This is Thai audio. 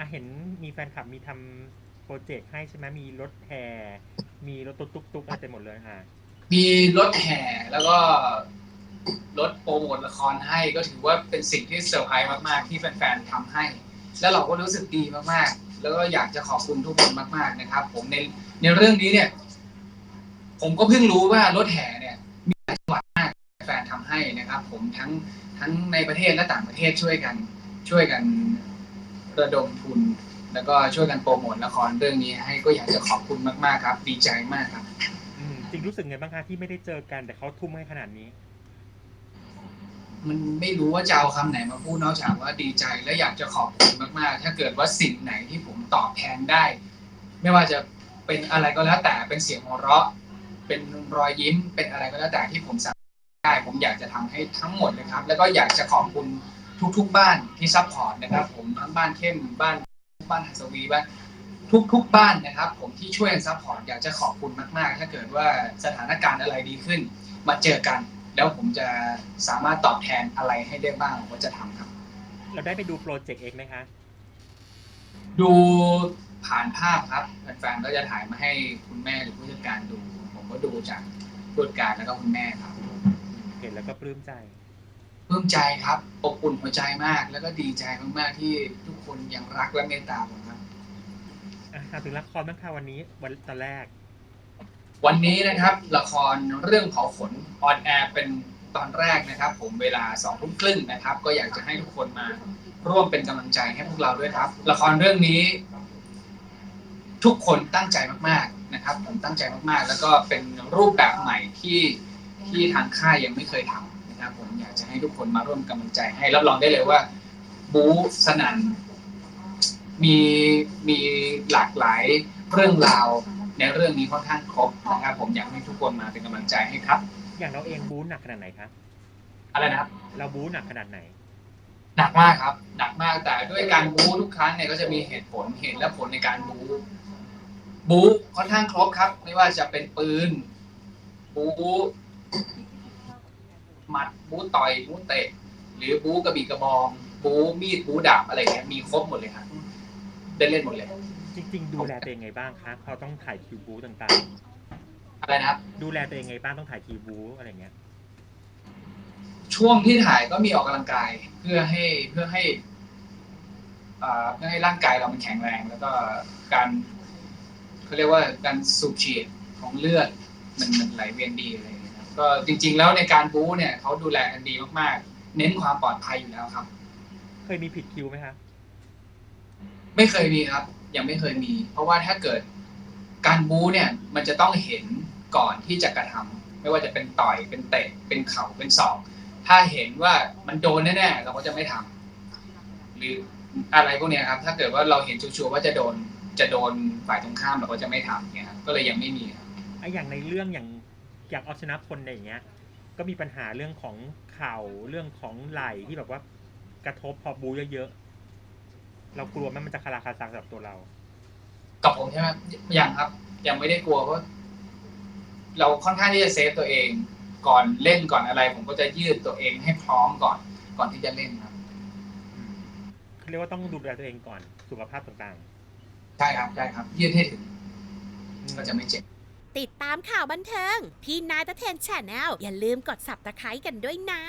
อะเห็นมีแฟนคลับมีทำโปรเจกต์ให้ใช่ไหมมีรถแห่มีรถตุ๊กตุ๊กตุ๊กอะไรเต็มหมดเลยอะมีรถแห่แล้วก็รถโปรโมทละครให้ก็ถือว่าเป็นสิ่งที่เซอร์ไพรส์มากๆที่แฟนๆทำให้ แล้วเราก็รู้สึกดีมากๆ แล้วก็อยากจะขอบคุณทุกคนมากๆนะครับ ผมในในเรื่องนี้เนี่ย ผมก็เพิ่งรู้ว่ารถแห่เนี่ย มีหลายจังหวัดมากแฟนทำให้นะครับ ผมทั้งทั้งในประเทศและต่างประเทศช่วยกันช่วยกัน ระดมทุน แล้วก็ช่วยกันโปรโมทละครเรื่องนี้ให้ก็อยากจะขอบคุณมากๆครับ ดีใจมากครับ อืมจริงรู้สึกไงบ้างคะที่ไม่ได้เจอกันแต่เขาทุ่มให้ขนาดนี้ มันไม่รู้ว่าจะเอาคำไหนมาพูดนอกจากว่าดีใจและอยากจะขอบคุณมากๆ ถ้าเกิดว่าสิ่งไหนที่ผมตอบแทนได้ ไม่ว่าจะเป็นอะไรก็แล้วแต่เป็นเสียงหัวเราะ เป็นรอยยิ้มเป็นอะไรก็แล้วแต่ที่ผมสามารถได้ ผมอยากจะทำให้ทั้งหมดเลยครับ แล้วก็อยากจะขอบคุณ ทุก ๆ บ้านที่ซัพพอร์ตนะครับ ผมทั้งบ้านเข้มบ้านบ้านหัสวีบ้านทุก ๆ บ้านนะครับ ผมที่ช่วยกันซัพพอร์ตอยากจะขอบคุณมาก ๆ ถ้าเกิดว่าสถานการณ์อะไรดีขึ้น มาเจอกัน แล้วผมจะสามารถตอบแทนอะไรให้ได้บ้างผมก็จะทำครับ เราได้ไปดูโปรเจกต์เองไหมคะ ดูผ่านภาพครับแฟนๆก็จะถ่ายมาให้คุณแม่หรือผู้จัดการดู ผมก็ดูจากผู้จัดการแล้วก็คุณแม่ครับ เห็นแล้วก็ปลื้มใจ ปลื้มใจครับอบอุ่นหัวใจมาก แล้วก็ดีใจมากๆที่ทุกคนยังรักและเมตตาผมครับอะถามถึงละครบ้างค่ะวันนี้วันตอนแรก วันนี้นะครับ ละครเรื่องเผาขนออนแอร์เป็นตอนแรกนะครับ ผมเวลาสองทุ่มครึ่งนะครับ ก็อยากจะให้ทุกคนมาร่วมเป็นกำลังใจให้พวกเราด้วยครับ ละครเรื่องนี้ ทุกคนตั้งใจมากๆนะครับ ผมตั้งใจมากๆ แล้วก็เป็นรูปแบบใหม่ที่ที่ทางค่ายยังไม่เคยทำ นะครับผมอยากจะให้ทุกคนมาร่วมกำลังใจให้รับรองได้เลยว่า บู๊สนันมีมีหลากหลายเรื่องราวในเรื่องนี้ค่อนข้างครบนะครับ ผมอยากให้ทุกคนมาเป็นกำลังใจให้ครับ อย่างเราเองบู๊หนักขนาดไหนคะอะไรนะครับ เราบู๊หนักขนาดไหน หนักมากครับ หนักมากแต่ด้วยการบู๊ทุกครั้งเนี่ยก็จะมีเหตุผลเหตุและผลในการบู๊บู๊ค่อนข้างครบครับ ไม่ว่าจะเป็นปืน บู๊ หมัดบู๊ต่อยบู๊เตะ หรือบู๊กระบี่กระบอง บู๊มีดบู๊ดาบอะไรเงี้ยมีครบหมดเลยครับได้เล่นหมดเลย จริง ๆ ดูแลตัวเองไงบ้างคะพอต้องถ่ายคิวบู๊ต่างอะไรนะครับๆดูแลตัวเองไงบ้างต้องถ่ายคิวบู๊อะไรเงี้ยช่วงที่ถ่ายก็มีออกกำลังกายเพื่อให้เพื่อให้อ่าเพื่อให้ร่างกายเรามันแข็งแรง แล้วก็การเขาเรียกว่าการสูบฉีดของเลือดมันมันไหลเวียนดีอะไรอย่างเงี้ยครับ ก็จริง ๆ แล้วในการบู๊เนี่ยเขาดูแลกันดีมากๆ เน้นความปลอดภัยอยู่แล้วครับ เคยมีผิดคิวไหมคะไม่เคยมีครับ ยังไม่เคยมี เพราะว่าถ้าเกิดการบู๊เนี่ย มันจะต้องเห็นก่อนที่จะกระทำไม่ว่าจะเป็นต่อยเป็นเตะเป็นเข่าเป็นศอกถ้าเห็นว่ามันโดนแน่ๆเราก็จะไม่ทำหรืออะไรพวกเนี้ยครับ ถ้าเกิดว่าเราเห็นชัวร์ๆว่าจะโดนจะโดนฝ่ายตรงข้ามเราก็จะไม่ทำเนี่ยครับก็เลยยังไม่มีครับไอ้อย่างในเรื่องอย่าง อยากเอาชนะคนอะไรอย่างเงี้ย ก็มีปัญหาเรื่องของเข่าเรื่องของไหล่ที่แบบว่ากระทบพอบูเยอะๆเรากลัวไหมมันจะคาราคาซังสำหรับตัวเรา กับผมใช่ไหมยังครับ ยังไม่ได้กลัวเพราะเราค่อนข้างที่จะเซฟตัวเอง ก่อนเล่นก่อนอะไร ผมก็จะยืดตัวเองให้พร้อมก่อน ก่อนที่จะเล่นครับเขาเรียกว่าต้องดูแลตัวเองก่อนสุขภาพต่างใช่ครับใช่ครับ ยืดให้ถึงๆก็จะไม่เจ็บ ติดตามข่าวบันเทิง พี่นายตะเทนแชนแนลอย่าลืมกด subscribe กันด้วยนะ